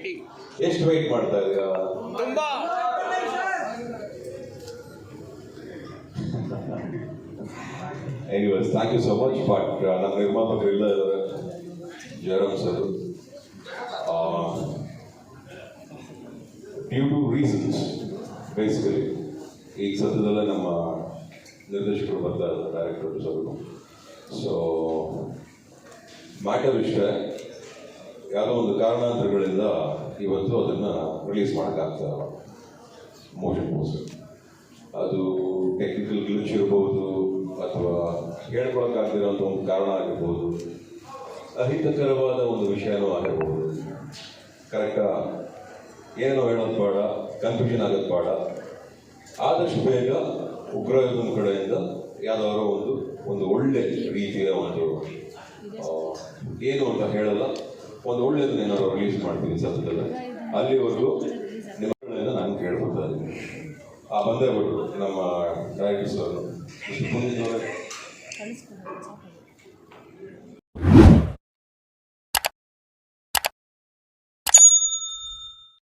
Fighting ಎಷ್ಟು wait ಮಾಡ್ತಾ ಇದೀರಾ ತುಂಬಾ. Anyways thank you so much but ನಮ್ಮ ನಿರ್ಮಾಪಕರು ಇಲ್ಲ ಇದ್ದಾರೆ. Jayaram sir due to reasons basically ಈಗ ಸದ್ಯದಲ್ಲೇ ನಮ್ಮ ನಿರ್ದೇಶಕರು ಬರ್ತಾ ಇದ್ದಾರೆ ಡೈರೆಕ್ಟರ್ ಸರ್ ಸೊ ಮ್ಯಾಟರ್ ಇಷ್ಟೇ. ಯಾವುದೋ ಒಂದು ಕಾರಣಾಂತರಗಳಿಂದ ಇವತ್ತು ಅದನ್ನು ರಿಲೀಸ್ ಮಾಡೋಕ್ಕಾಗ್ತಾ ಇಲ್ಲ. ಮೋಷನ್ ಪೋಸ್ಟರ್ ಅದು ಟೆಕ್ನಿಕಲ್ ಗ್ಲಿಚ್ ಇರ್ಬೋದು ಅಥವಾ ಹೇಳ್ಕೊಳಕ್ಕಾಗದಿರೋಂಥ ಒಂದು ಕಾರಣ ಆಗಿರ್ಬೋದು. ಅಹಿತಕರವಾದ ಒಂದು ವಿಷಯನೂ ಆಗಿರ್ಬೋದು. ಕರೆಕ್ಟಾ ಏನೋ ಹೇಳೋದು ಬೇಡ ಕನ್ಫ್ಯೂಷನ್ ಆಗೋದು ಬೇಡ. ಆದಷ್ಟು ಬೇಗ ಉಗ್ರಯುಧನ ಕಡೆಯಿಂದ ಯಾವ್ದಾದ್ರು ಒಂದು ಒಂದು ಒಳ್ಳೆ ರೀತಿಯ ಒಂದು ಏನು ಅಂತ ಹೇಳಲ್ಲ. ಒಂದು ಒಳ್ಳೆಯದನ್ನ ಏನಾದ್ರು ರಿಲೀಸ್ ಮಾಡ್ತೀನಿ ಸದ್ಯದಲ್ಲೇ ಅಲ್ಲಿವರೆಗೂ ನಿಮ್ಮ ಕಡೆಯಿಂದ ನಾನು ಕೇಳ್ಕೊತಾ ಇದ್ದೀನಿ. ಆ ಬಂದೇ ಬಿಟ್ಟರು ನಮ್ಮ ಡೈರೆಕ್ಟರ್ಸ್ ಅವರು. ಮುಂದಿನ